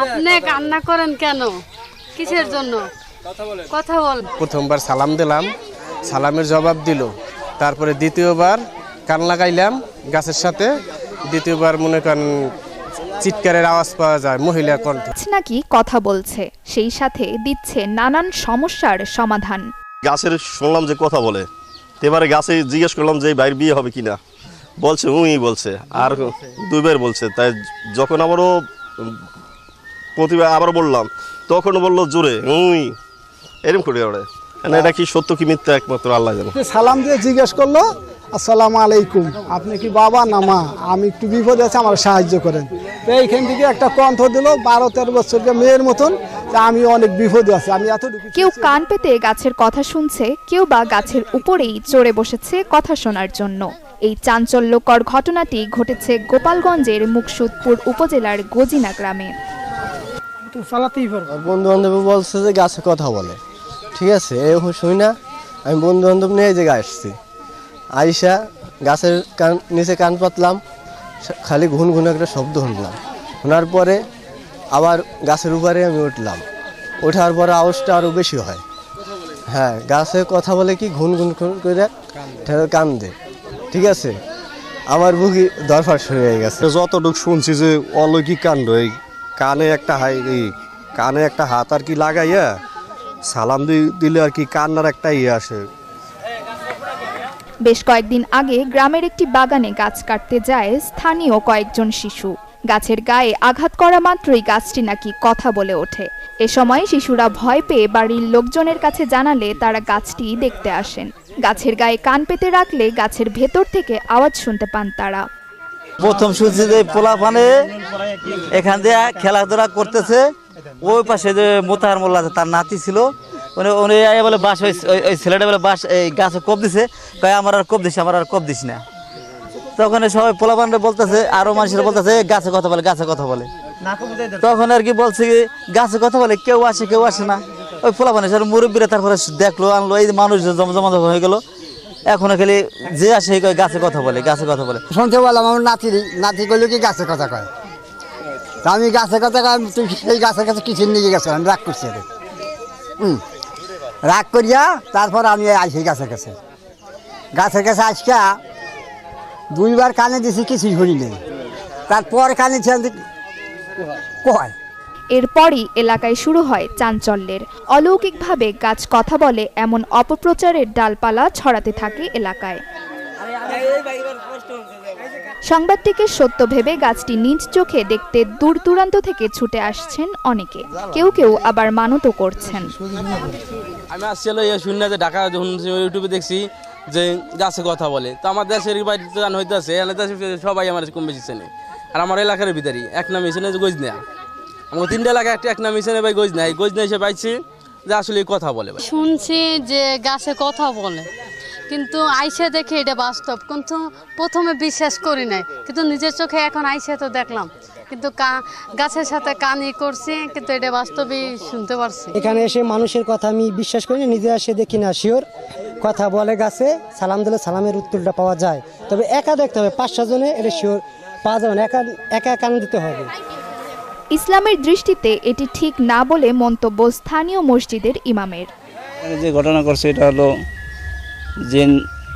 আপনি কান্না করেন কেন? কিসের জন্য? কথা বল। প্রথমবার সালাম দিলাম সালামের জবাব দিল। তারপরে দ্বিতীয়বার কান লাগাইলাম গাছের সাথে দ্বিতীয়বার মনে করেন চিৎকারের আওয়াজ পাওয়া যায় মহিলা কণ্ঠ। নাকি কথা বলছে সেই সাথে দিচ্ছে নানান সমস্যার সমাধান। গাছের শুনলাম যে কথা বলে এবারে গাছে জিজ্ঞেস করলাম যে ভাইয়ের বিয়ে হবে কিনা। বলছে উই বলছে আর দুইবার বলছে তাই যখন আবারও প্রতিবার আবার বললাম। তখন বলল জোরে উই। এরকম করে ওরে। এটা কি সত্য কি মিথ্যা একমাত্র আল্লাহ জানে। সালাম দিয়ে জিজ্ঞেস করল আসসালামু আলাইকুম আপনি কি বাবা না মা? আমি একটু বিপদে আছে আমার সাহায্য করেন। তো এইখান থেকে একটা কণ্ঠ দিল বারো তেরো মেয়ের মতন আমি অনেক বিপদে আছি আমি এতটুকু কেউ কান পেতে গাছের কথা শুনছে কেউ বা গাছের উপরেই চড়ে বসেছে কথা শোনার জন্য। এই চাঞ্চল্যকর ঘটনাটি ঘটেছে গোপালগঞ্জের মুকসুদপুর উপজেলার গজিনা গ্রামে। বন্ধু বান্ধব বলছে যে গাছে কথা বলে। ঠিক আছে? এ শুই না। আমি বন্ধু বান্ধব নিয়ে এই জায়গায় আসছি। আইসা গাছের কান নিচে কান পাতলাম। খালি ঘুন ঘুন একটা শব্দ শুনলাম। শোনার পরে আবার গাছের উপরে আমি উঠলাম। ওঠার পরে আওয়াজটা আরও বেশি হয়। হ্যাঁ গাছে কথা বলে কি ঘুন ঘুন ঘুন করে ঠেলে কান দে ঠিক আছে? আমার বুকি দরফার শুরু হয়ে গেছে। যতটুকু শুনছি যে অলৌকিক কাণ্ড এই কানে একটা হাই কানে একটা হাত আর কি লাগাইয়া সালাম দিলে আর কি কান্নার একটা ইয়ে আসে। বেশ কয়েকদিন আগে গ্রামের একটি বাগানে গাছ কাটতে যায় স্থানীয় কয়েকজন শিশু। গাছের গায়ে আঘাত করা মাত্রই গাছটি নাকি কথা বলে ওঠে। এ সময় শিশুরা ভয় পেয়ে বাড়ির লোকজনের কাছে জানালে তারা গাছটি দেখতে আসেন। গাছের গায়ে কান পেতে রাখলে গাছের ভেতর থেকে আওয়াজ শুনতে পান তারা। প্রথম শুনছি যে পোলা পানে এখান দিয়ে খেলাধুলা করতেছে। ওই পাশে যে মোতাহার মোল্লা তার নাতি ছিল। উনি উনি বলে বাস ওই ছেলেটা বলে বাস এই গাছে কোপ দিছে। কয়, আমার আর কোপ দিস, আমার আর কোপ দিস না। তখন সবাই পোলা পানরে বলতেছে, আরও মানুষের বলতেছে গাছে কথা বলে, গাছে কথা বলে। তখন আর কি বলছে গাছে কথা বলে, কেউ আসে কেউ আসে না। ওই পোলা পানে সব মুরব্বীরা তারপরে দেখল, আনলো, এই মানুষ জমা জমা হয়ে গেল। এখন খালি যে আসে কয়, গাছে কথা বলে, গাছে কথা বলে। শুনতে বললাম আমার নাতি নাতি করল কি গাছের কথা কয়? তা আমি গাছের কথা কয় তুই সেই গাছের কাছে কিসের নিয়ে গেছো আমি রাগ করছি। হুম। রাগ করিয়া তারপর আমি আইসি গাছের কাছে। গাছের কাছে আজকা দুইবার কানে দিছি, কিছুই শুনি নেই। তারপর কানে ছিল কয়? এরপরই এলাকায় শুরু হয় চাঞ্চল্যের। অলৌকিকভাবে গাছ কথা বলে এমন অপপ্রচারের ডালপালা ছড়াতে থাকে এলাকায়। সংবাদটিকে সত্য ভেবে গাছটি নিজ চোখে দেখতে দূর দূরান্ত থেকে ছুটে আসছেন অনেকে। কেউ কেউ আবার মানতও করছেন। আমি আসছিল যে ঢাকা ইউটিউবে দেখছি যে গাছে কথা বলে, তো আমার দেশের বাড়ি তো জান হইতেছে সবাই আমার কম বেশি চেনে। আর আমার এলাকার ভিতরই, এক নাম হিসেবে যে গজনা আমার তিনটা এলাকা একটা এক নাম হিসেবে ভাই গজনা এই গজনা এসে পাইছি যে আসলে কথা বলে শুনছি যে গাছে কথা বলে কিন্তু আইসে দেখে এটা বাস্তব। কিন্তু প্রথমে বিশ্বাস করি নাই। কিন্তু নিজের চোখে এখন আইসে তো দেখলাম। কিন্তু কা- গাছের সাথে কানই করছি কিন্তু এটা বাস্তবেই শুনতে পারছি। এখানে এসে মানুষের কথা আমি বিশ্বাস করি না নিজে এসে দেখি না শিওর কথা বলে গাছে সালাম দিলে সালামের উত্তরটা পাওয়া যায়। তবে একা দেখতে হবে পাঁচ জনে এটা শিওর পাওয়া যাবে না একা একা কান দিতে হবে। ইসলামের দৃষ্টিতে এটি ঠিক না বলে মন্তব্য স্থানীয় মসজিদের ইমামের। যে ঘটনা করছে এটা হলো জিন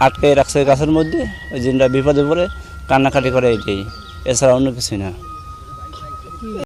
আটকে রাখছে গাছের মধ্যে, ওই জিনটা বিপদে পড়ে, কান্নাকাটি করে এটাই এছাড়া অন্য কিছুই না।